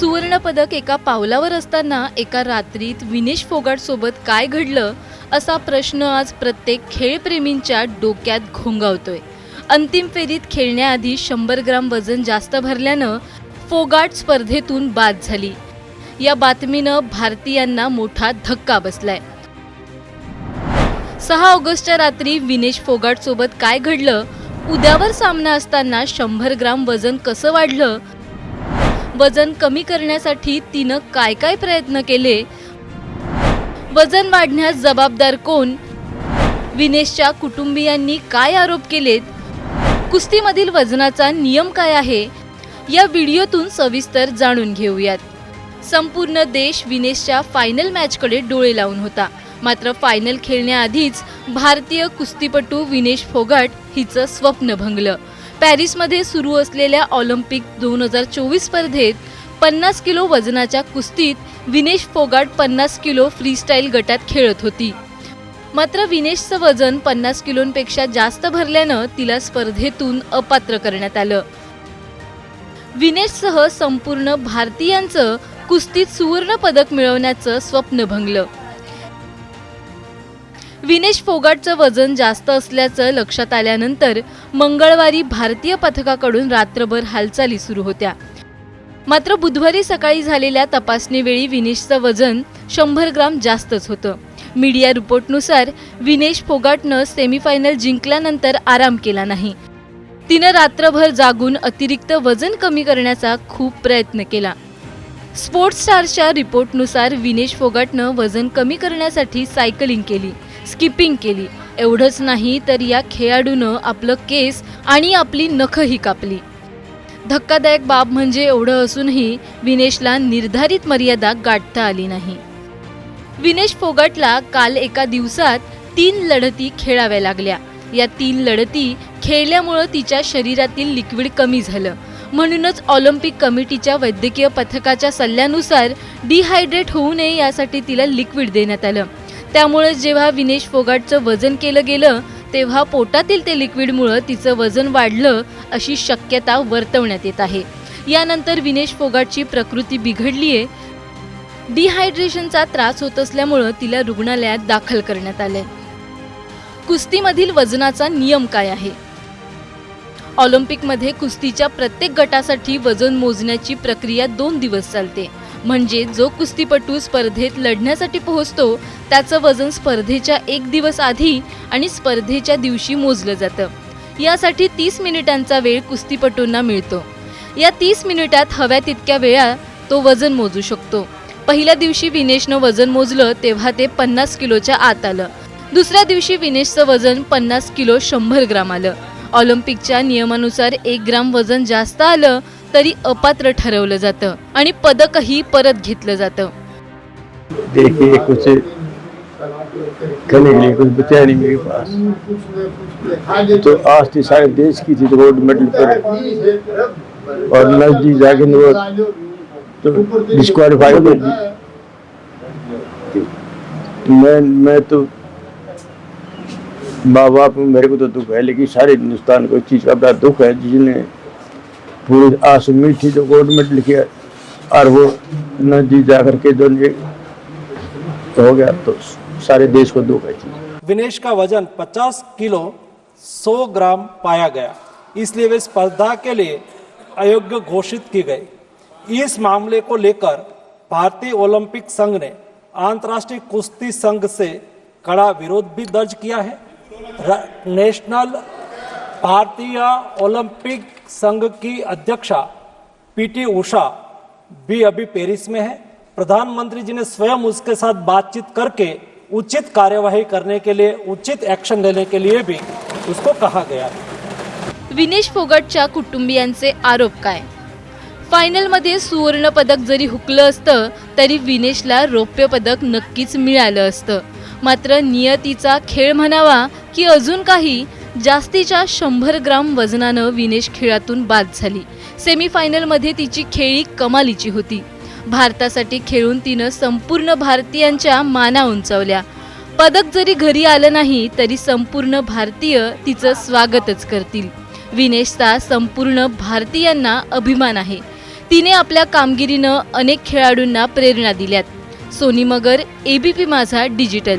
सुवर्णपदक एका पावलावर असताना एका रात्रीत विनेश फोगाटसोबत काय घडलं असा प्रश्न आज प्रत्येक खेळप्रेमींच्या डोक्यात घोंगावतोय. अंतिम फेरीत खेळण्याआधी शंभर ग्राम वजन जास्त भरल्यानं फोगाट स्पर्धेतून बाद झाली. या बातमीनं भारतीयांना मोठा धक्का बसलाय. सहा ऑगस्टच्या रात्री विनेश फोगाट सोबत काय घडलं? उद्यावर सामना असताना शंभर ग्राम वजन कसं वाढलं? वजन कमी करण्यासाठी तिनं काय काय प्रयत्न केले? वजन वाढण्यास जबाबदार कोण? विनेशच्या कुटुंबियांनी काय आरोप केलेत? कुस्तीमधील वजनाचा नियम काय आहे? या व्हिडिओतून सविस्तर जाणून घेऊयात. संपूर्ण देश विनेशच्या फायनल मॅचकडे डोळे लावून होता. मात्र फायनल खेळण्याआधीच भारतीय कुस्तीपटू विनेश फोगाट हिचं स्वप्न भंगलं. पॅरिसमध्ये सुरू असलेल्या ऑलिम्पिक दोन हजार चोवीस स्पर्धेत पन्नास किलो वजनाच्या कुस्तीत विनेश फोगाट पन्नास किलो फ्रीस्टाईल गटात खेळत होती. मात्र विनेशचं वजन पन्नास किलोंपेक्षा जास्त भरल्यानं तिला स्पर्धेतून अपात्र करण्यात आलं. विनेशसह संपूर्ण भारतीयांचं कुस्तीत सुवर्ण पदक मिळवण्याचं स्वप्न भंगलं. विनेश फोगाटचं वजन जास्त असल्याचं लक्षात आल्यानंतर मंगळवारी भारतीय पथकाकडून रात्रभर हालचाली सुरू होत्या. मात्र बुधवारी सकाळी झालेल्या तपासणीवेळी विनेशचं वजन शंभर ग्राम जास्तच होतं. मीडिया रिपोर्टनुसार विनेश फोगाटनं सेमीफायनल जिंकल्यानंतर आराम केला नाही. तिनं रात्रभर जागून अतिरिक्त वजन कमी करण्याचा खूप प्रयत्न केला. स्पोर्ट्स स्टारच्या रिपोर्टनुसार विनेश फोगाटनं वजन कमी करण्यासाठी सायकलिंग केली. स्किपिंग केली. एवढंच नाही तर या खेळाडूनं आपलं केस आणि आपली नखही कापली. धक्कादायक बाब म्हणजे एवढं असूनही विनेशला निर्धारित मर्यादा गाठता आली नाही. विनेश फोगाटला काल एका दिवसात तीन लढती खेळाव्या लागल्या. या तीन लढती खेळल्यामुळं तिच्या शरीरातील लिक्विड कमी झालं. म्हणूनच ऑलिम्पिक कमिटीच्या वैद्यकीय पथकाच्या सल्ल्यानुसार डिहायड्रेट होऊ नये यासाठी तिला लिक्विड देण्यात आलं. त्यामुळे जेव्हा विनेश फोगाटचं वजन केलं गेलं तेव्हा पोटातील ते लिक्विडमुळं तिचं वजन वाढलं अशी शक्यता वर्तवण्यात येत आहे. यानंतर विनेश फोगाटची प्रकृती बिघडली आहे डिहायड्रेशनचा त्रास होत असल्यामुळं तिला रुग्णालयात दाखल करण्यात आलंय. कुस्तीमधील वजनाचा नियम काय आहे? ऑलिम्पिकमध्ये कुस्तीच्या प्रत्येक गटासाठी वजन मोजण्याची प्रक्रिया दोन दिवस चालते. म्हणजे जो कुस्तीपटू स्पर्धेत लढण्यासाठी पोहोचतो त्याचं वजन स्पर्धेच्या एक दिवस आधी आणि स्पर्धेच्या दिवशी मोजलं जातं. यासाठी तीस मिनिटांचा वेळ कुस्तीपटूंना मिळतो. या तीस मिनिटात हव्या तितक्या वेळा तो वजन मोजू शकतो. पहिल्या दिवशी विनेशनं वजन मोजलं तेव्हा ते पन्नास किलोच्या आत आलं. दुसऱ्या दिवशी विनेशचं वजन पन्नास किलो शंभर ग्राम आलं. ऑलिम्पिकच्या नियमानुसार एक ग्राम वजन जास्त आलं तरी अपात्र ठरवलं जातं आणि पदकही परत घेतलं जातं. देखिए कुछ करने के लिए कुछ बचा नहीं मेरे पास। तो आज थी सारे देश की थी गोल्ड मेडल पर और नजदीक जाके वो तो डिस्क्वालीफाई कर दी मैं मैं तो माँ बाप मेरे को तो दुख है लेकिन सारे हिंदुस्तान को इस चीज़ का बड़ा दुख है जिसने पूरी आस उम्मीद थी जो गोल्ड मेडल किया और वो नज़दीक जा करके जो ये हो गया तो सारे देश को है। जी विनेश का वज़न 50 किलो 100 ग्राम पाया गया। इसलिए वे स्पर्धा के लिए अयोग्य घोषित की गई। इस मामले को लेकर भारतीय ओलंपिक संघ ने अंतर्राष्ट्रीय कुश्ती संघ से कड़ा विरोध भी दर्ज किया है। नेशनल भारतीय ओलंपिक संघ की अध्यक्षा पीटी उषा भी अभी पेरिस में है। प्रधानमंत्री जी ने स्वयं उसके साथ बातचीत करके उचित कार्यवाही करने के लिए उचित एक्शन लेने के लिए भी उसको कहा गया। है विनेश फोगटच्या कुटुंबियांचे आरोप काय? फायनलमध्ये सुवर्ण पदक जरी हुकलं असतं तरी विनेशला रौप्य पदक नक्कीच मिळालं असतं. मात्र नियतीचा खेळ म्हणावा की अजून काही जास्तीच्या शंभर ग्राम वजनानं विनेश खेळातून बाद झाली. सेमीफायनलमध्ये तिची खेळी कमालीची होती. भारतासाठी खेळून तिनं संपूर्ण भारतीयांच्या माना उंचावल्या. पदक जरी घरी आलं नाही तरी संपूर्ण भारतीय तिचं स्वागतच करतील. विनेशचा संपूर्ण भारतीयांना अभिमान आहे. तिने आपल्या कामगिरीनं अनेक खेळाडूंना प्रेरणा दिल्यात. Soni Magar ABP Majha digital.